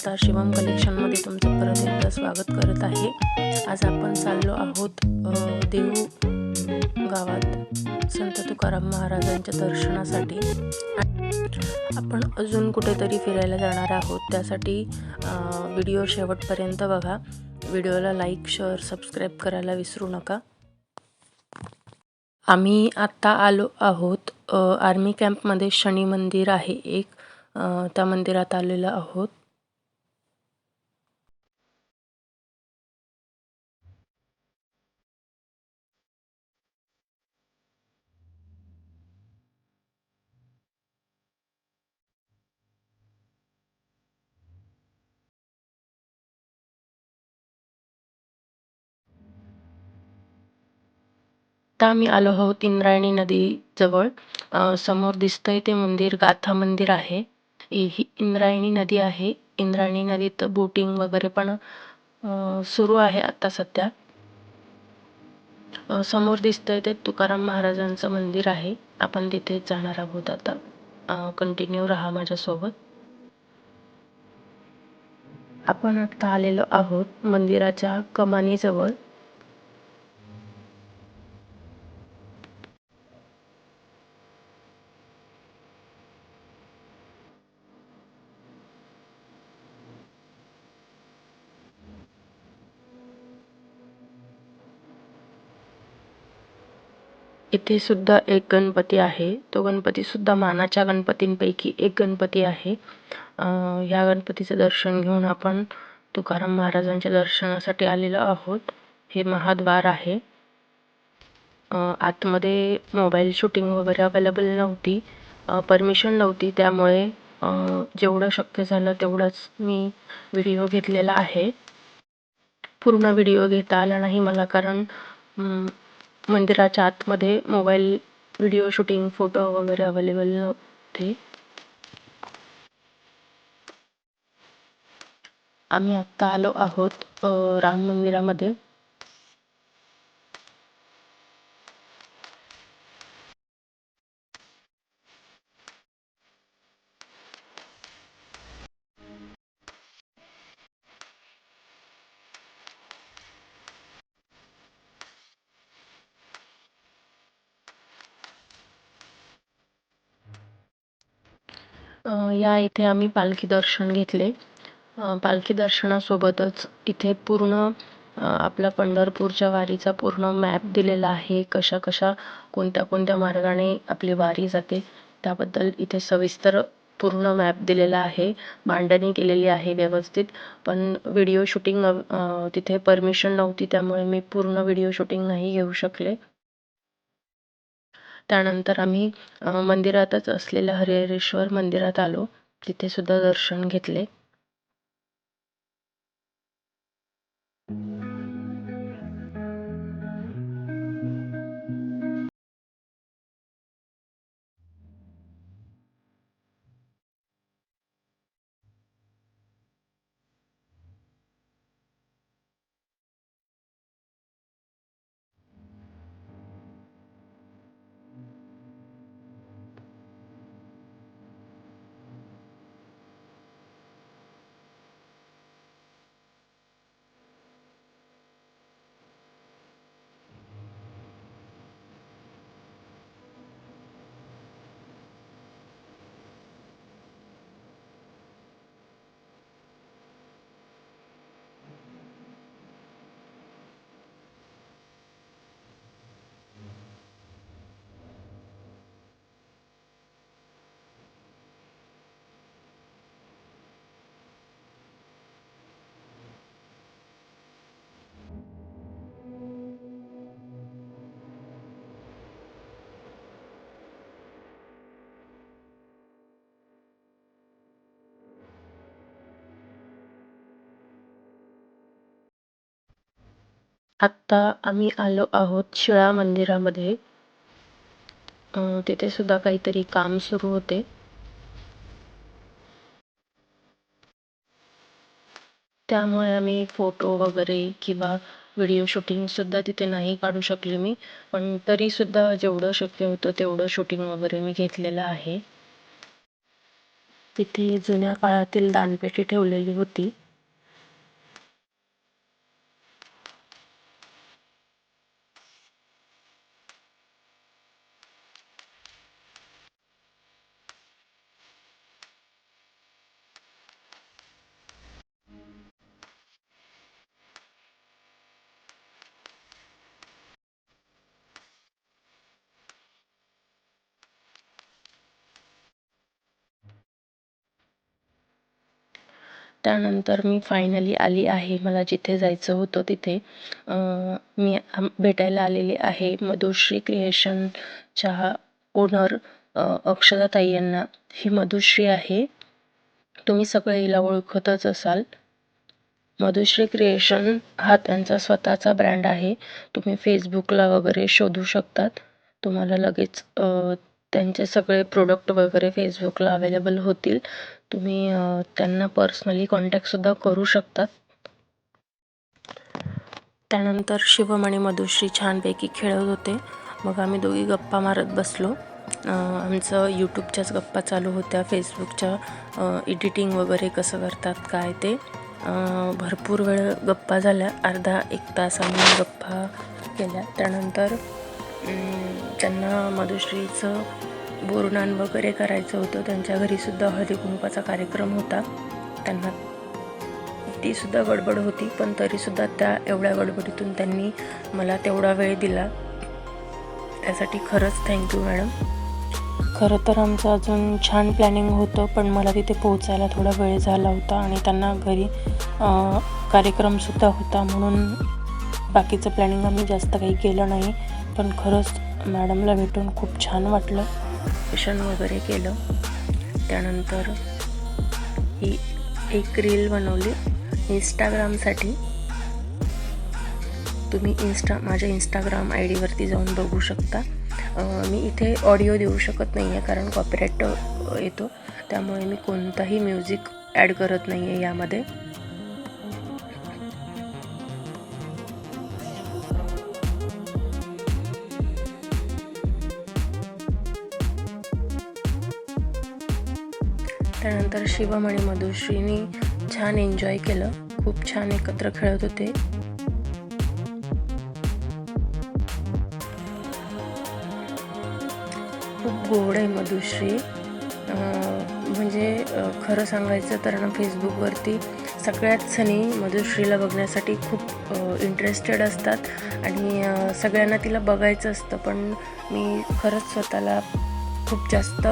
आता शिवम कलेक्शनमध्ये तुमचं परत एकदा स्वागत करत आहे. आज आपण चाललो आहोत देऊ गावात. संत तुकाराम महाराजांच्या दर्शनासाठी. आपण अजून कुठेतरी फिरायला जाणार आहोत. त्यासाठी व्हिडिओ शेवटपर्यंत बघा. व्हिडिओला लाईक शेअर सबस्क्राईब करायला विसरू नका. आम्ही आत्ता आलो आहोत आर्मी कॅम्पमध्ये शनी मंदिर आहे एक. त्या मंदिरात आलेलो आहोत. आत्ता आम्ही आलो आहोत इंद्रायणी नदीजवळ समोर अ, समोर दिसतंय ते मंदिर गाथा मंदिर आहे. ही ही इंद्रायणी नदी आहे. इंद्रायणी नदीत बोटिंग वगैरे पण अ, सुरू आहे आत्ता सध्या. अ, समोर दिसतंय ते तुकाराम महाराजांचं मंदिर आहे. आपण तिथे जाणार आहोत आता. कंटिन्यू राहा माझ्यासोबत. आपण आत्ता आलेलो आहोत मंदिराच्या कमानीजवळ. इथे सुद्धा एक गणपती आहे. तो गणपती सुद्धा मानाच्या गणपतींपैकी एक गणपती आहे. ह्या या गणपतीचं दर्शन घेऊन आपण तुकाराम महाराजांच्या दर्शनासाठी आलेलो आहोत. हे महाद्वार आहे. आतमध्ये मोबाईल शूटिंग वगैरे अवेलेबल नव्हती. परमिशन नव्हती. त्यामुळे जेवढं शक्य झालं तेवढंच मी व्हिडिओ घेतलेला आहे. पूर्ण व्हिडिओ घेता आला नाही मला कारण मंदिराच्या आतमध्ये मोबाईल व्हिडिओ शूटिंग फोटो वगैरे अवेलेबल नव्हते. आम्ही आत्ता आलो आहोत राम मंदिरामध्ये. या इथे आम्ही पालखी दर्शन घेतले. पालखी दर्शनासोबतच इथे पूर्ण आपला पंढरपूरच्या वारीचा पूर्ण मॅप दिलेला आहे. कशा कशा कोणत्या कोणत्या मार्गाने आपली वारी जाते त्याबद्दल इथे सविस्तर पूर्ण मॅप दिलेला आहे. मांडणी केलेली आहे व्यवस्थित पण व्हिडिओ शूटिंग तिथे परमिशन नव्हती त्यामुळे मी पूर्ण व्हिडिओ शूटिंग नाही घेऊ शकले. त्यानंतर आम्ही मंदिरातच असलेल्या हरिहरेश्वर मंदिरात आलो. तिथेसुद्धा दर्शन घेतले. आत्ता आम्ही आलो आहोत शिळा मंदिरामध्ये. तिथे सुद्धा काहीतरी काम सुरू होते. त्यामुळे आम्ही फोटो वगैरे किंवा व्हिडिओ शूटिंग सुद्धा तिथे नाही काढू शकले मी. पण तरी सुद्धा जेवढं शक्य होतं तेवढं शूटिंग वगैरे मी घेतलेलं आहे. तिथे जुन्या काळातील दानपेटी ठेवलेली होती. त्यानंतर मी फायनली आली आहे. मला जिथे जायचं होतं तिथे मी भेटायला आलेली आहे. मधुश्री क्रिएशनच्या ओनर अक्षताताई यांना. ही मधुश्री आहे. तुम्ही सगळे हिला ओळखतच असाल. मधुश्री क्रिएशन हा त्यांचा स्वतःचा ब्रँड आहे. तुम्ही फेसबुकला वगैरे शोधू शकतात. तुम्हाला लगेच त्यांचे सगळे प्रोडक्ट वगैरे फेसबुकला अवेलेबल होतील. तुम्ही त्यांना पर्सनली कॉन्टॅक्टसुद्धा करू शकतात त्यानंतर शिवम आणि मधुश्री छानपैकी खेळत होते. मग आम्ही दोघी गप्पा मारत बसलो. आमचं यूट्यूबच्याच गप्पा चालू होत्या. फेसबुकच्या एडिटिंग वगैरे कसं करतात काय ते. भरपूर वेळ गप्पा झाल्या. अर्धा एक तास आम्ही गप्पा केल्या. त्यानंतर ज्यांना त्यांना मधुश्रीचं बोरनान वगैरे करायचं होतं. त्यांच्या घरीसुद्धा हळदी कुंकवाचा कार्यक्रम होता. त्यांना तीसुद्धा गडबड होती पण तरीसुद्धा त्या एवढ्या गडबडीतून त्यांनी मला तेवढा वेळ दिला. त्यासाठी खरंच थँक्यू मॅडम खरं तर आमचं अजून छान प्लॅनिंग होतं पण मला तिथे पोहोचायला थोडा वेळ झाला होता आणि त्यांना घरी कार्यक्रमसुद्धा होता म्हणून बाकीचं प्लॅनिंग आम्ही जास्त काही केलं नाही. पण खरंच मॅडमला भेटून खूप छान वाटलं. क्वेशन वगैरे केलं. त्यानंतर ही एक रील बनवली इंस्टाग्रामसाठी तुम्ही इन्स्टा माझ्या इंस्टाग्राम आय डीवरती जाऊन बघू शकता. मी इथे ऑडिओ देऊ शकत नाही आहे कारण कॉपीराईट येतो. त्यामुळे मी कोणताही म्युझिक ॲड करत नाही आहे यामध्ये. त्यानंतर शिवम आणि मधुश्रीनी छान एन्जॉय केलं. खूप छान एकत्र खेळत होते. खूप गोड आहे मधुश्री. म्हणजे खरं सांगायचं तर ना फेसबुकवरती सगळ्याच सणी मधुश्रीला बघण्यासाठी खूप इंटरेस्टेड असतात. आणि सगळ्यांना तिला बघायचं असतं. पण मी खरंच स्वतःला खूप जास्त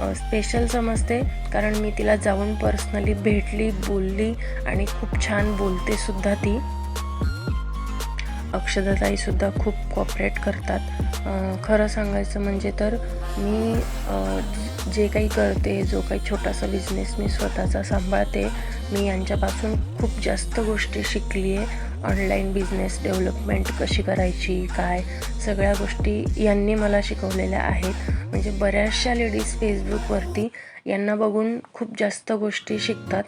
स्पेशल समजते. कारण मी तिला जाऊन पर्सनली भेटली बोलली आणि खूप छान बोलते सुद्धा ती. अक्षताताईसुद्धा खूप कॉपरेट करतात. खरं सांगायचं म्हणजे तर मी अं, जे काही करते जो काही छोटासा बिझनेस मी स्वतःचा सांभाळते मी यांच्यापासून खूप जास्त गोष्टी शिकली आहे ऑनलाईन बिझनेस डेव्हलपमेंट कशी करायची काय? सगळ्या गोष्टी यांनी मला शिकवलेल्या आहेत. म्हणजे बऱ्याचशा लेडीज फेसबुकवरती यांना बघून खूप जास्त गोष्टी शिकतात.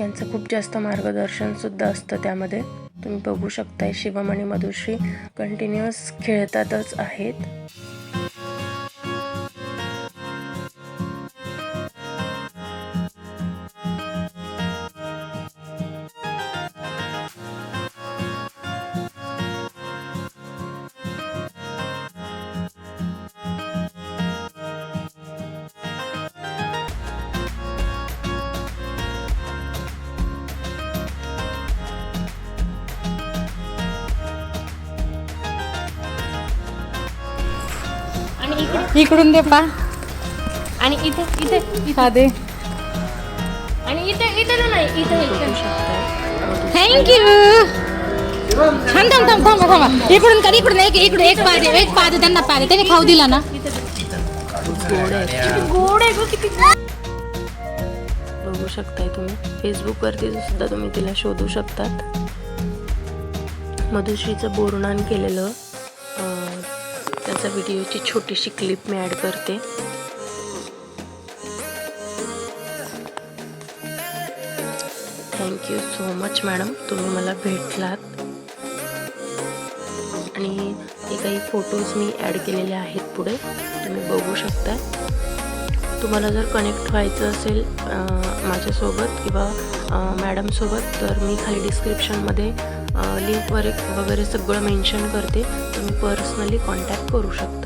यांचं खूप जास्त मार्गदर्शनसुद्धा असतं त्यामध्ये. तुम्ही बघू शकताय शिवम आणि मधुश्री कंटिन्युअस खेळतातच आहेत. इकडून दे पा. आणि इथे इथे हा दे. आणि इथे इथे नाही इथे थँक्यू थांब थांब थांब थांबा थांबा. इकडून कर इकडून एक इकडे एक पाय दे एक पाय दे त्यांना पाय दे. त्याने खाऊ दिला ना. गोड आहे गोड आहे गं किती बघू शकताय तुम्ही. फेसबुकवरती सुद्धा तुम्ही तिला शोधू शकतात. मधुश्रीचं बोरणान केलेलं. त्याचा व्हिडिओची छोटीशी क्लिप मी ॲड करते. Thank you so much madam तुम्ही मला भेटलात. आणि हे काही फोटोज मी ॲड केलेले आहेत पुढे. तुम्ही बघू शकता. तुम्हाला जर कनेक्ट व्हायचं असेल माझ्यासोबत किंवा मॅडमसोबत तर मी खाली डिस्क्रिप्शनमध्ये लिंकवर वगैरे सगळं मेन्शन करते. तुम्ही पर्सनली कॉन्टॅक्ट करू शकता.